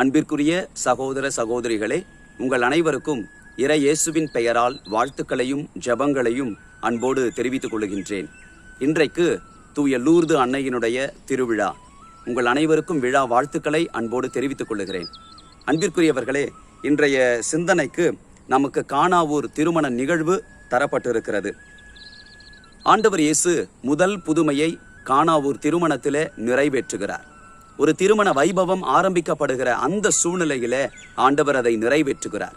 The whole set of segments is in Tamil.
அன்பிற்குரிய சகோதர சகோதரிகளே உங்கள் அனைவருக்கும் இற இயேசுவின் பெயரால் வாழ்த்துக்களையும் ஜெபங்களையும் அன்போடு தெரிவித்துக் கொள்கின்றேன். இன்றைக்கு தூய லூர்து அன்னையினுடைய திருவிழா. உங்கள் அனைவருக்கும் விழா வாழ்த்துக்களை அன்போடு தெரிவித்துக் கொள்கிறேன். அன்பிற்குரியவர்களே இன்றைய சிந்தனைக்கு நமக்கு காணாவூர் திருமண நிகழ்வு தரப்பட்டிருக்கிறது. ஆண்டவர் இயேசு முதல் புதுமையை காணாவூர் திருமணத்திலே நிறைவேற்றுகிறார். ஒரு திருமண வைபவம் ஆரம்பிக்கப்படுகிற அந்த சூழ்நிலையில ஆண்டவர் அதை நிறைவேற்றுகிறார்.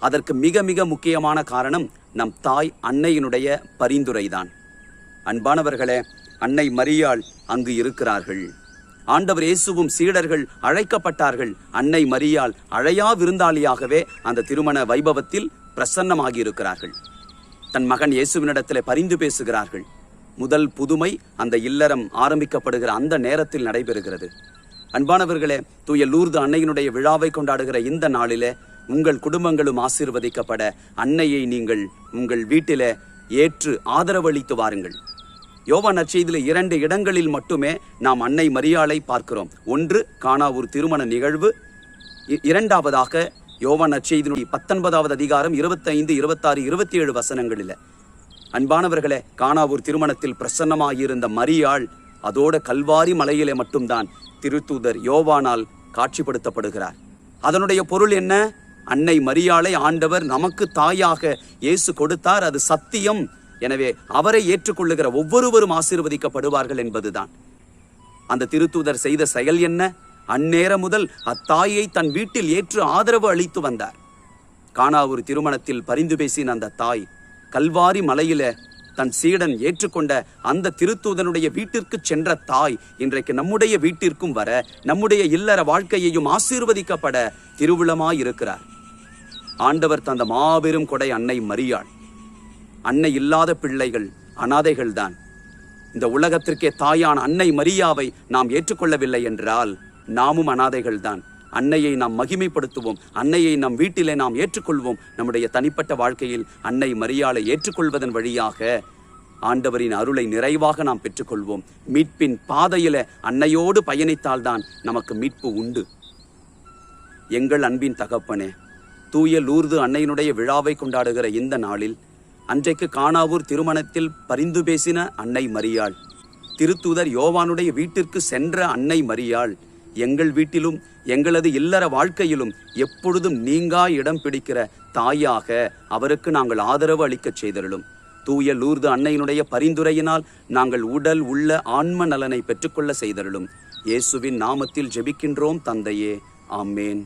அதற்கு மிக மிக முக்கியமான காரணம் நம் தாய் அன்னையினுடைய பரிந்துரைதான். அன்பானவர்களே அன்னை மரியாள் அங்கு இருக்கிறார்கள். ஆண்டவர் இயேசுவும் சீடர்கள் அழைக்கப்பட்டார்கள். அன்னை மரியாள் அழையா விருந்தாளியாகவே அந்த திருமண வைபவத்தில் பிரசன்னமாகி இருக்கிறார்கள் தன் மகன் இயேசுவினிடத்தில் பரிந்து பேசுகிறார்கள். முதல் புதுமை அந்த இல்லறம் ஆரம்பிக்கப்படுகிற அந்த நேரத்தில் நடைபெறுகிறது. அன்பானவர்களே தூய லூர்து அன்னையினுடைய விழாவை கொண்டாடுகிற இந்த நாளிலே உங்கள் குடும்பங்களும் ஆசீர்வதிக்கப்பட அன்னையை நீங்கள் உங்கள் வீட்டிலே ஏற்று ஆதரவளித்து வாருங்கள். யோவா நற்செய்தியில் இரண்டு இடங்களில் மட்டுமே நாம் அன்னை மரியாளை பார்க்கிறோம். ஒன்று காணாவூர் திருமண நிகழ்வு. இ- இரண்டாவதாக யோவா நற்செய்தியினுடைய பத்தொன்பதாவது அதிகாரம் இருபத்தைந்து இருபத்தாறு இருபத்தி ஏழு வசனங்களில். அன்பானவர்களே காணாவூர் திருமணத்தில் பிரசன்னமாகியிருந்த மரியாள் அதோட கல்வாரி மலையிலே மட்டும்தான் திருத்தூதர் யோவானால் காட்சிப்படுத்தப்படுகிறார். அதனுடைய பொருள் என்ன? அன்னை மரியாளை ஆண்டவர் நமக்கு தாயாக இயேசு கொடுத்தார். அது சத்தியம். எனவே அவரை ஏற்றுக்கொள்ளுகிற ஒவ்வொருவரும் ஆசீர்வதிக்கப்படுவார்கள் என்பதுதான். அந்த திருத்தூதர் செய்த செயல் என்ன? அந்நேரம் முதல் அத்தாயை தன் வீட்டில் ஏற்று ஆதரவு அளித்து வந்தார். காணாவூர் திருமணத்தில் பரிந்து பேசின அந்த தாய் கல்வாரி மலையில தன் சீடன் ஏற்றுக்கொண்ட அந்த திருத்தூதனுடைய வீட்டிற்கு சென்ற தாய் இன்றைக்கு நம்முடைய வீட்டிற்கும் வர நம்முடைய இல்லற வாழ்க்கையையும் ஆசீர்வதிக்கப்பட திருவிழமாயிருக்கிறார். ஆண்டவர் தந்த மாபெரும் கொடை அன்னை மரியாள். அன்னை இல்லாத பிள்ளைகள் அனாதைகள்தான். இந்த உலகத்திற்கே தாயான அன்னை மரியாவை நாம் ஏற்றுக்கொள்ளவில்லை என்றால் நாமும் அனாதைகள்தான். அன்னையை நாம் மகிமைப்படுத்துவோம். அன்னையை நம் வீட்டிலே நாம் ஏற்றுக்கொள்வோம். நம்முடைய தனிப்பட்ட வாழ்க்கையில் அன்னை மரியாளை ஏற்றுக்கொள்வதன் வழியாக ஆண்டவரின் அருளை நிறைவாக நாம் பெற்றுக்கொள்வோம். மீட்பின் பாதையில அன்னையோடு பயணித்தால்தான் நமக்கு மீட்பு உண்டு. எங்கள் அன்பின் தகப்பனே தூய லூர்து அன்னையினுடைய விழாவை கொண்டாடுகிற இந்த நாளில் அன்றைக்கு காணாவூர் திருமணத்தில் பரிந்து பேசின அன்னை மரியாள் திருத்தூதர் யோவானுடைய வீட்டிற்கு சென்ற அன்னை மரியாள் எங்கள் வீட்டிலும் எங்களது இல்லற வாழ்க்கையிலும் எப்பொழுதும் நீங்கா இடம் பிடிக்கிற தாயாக அவருக்கு நாங்கள் ஆதரவு அளிக்கச் செய்தருளும். தூய லூர்து அன்னையினுடைய பரிந்துரையினால் நாங்கள் உடல் உள்ள ஆன்ம நலனை பெற்றுக்கொள்ள செய்தருளும். இயேசுவின் நாமத்தில் ஜெபிக்கின்றோம் தந்தையே. ஆமேன்.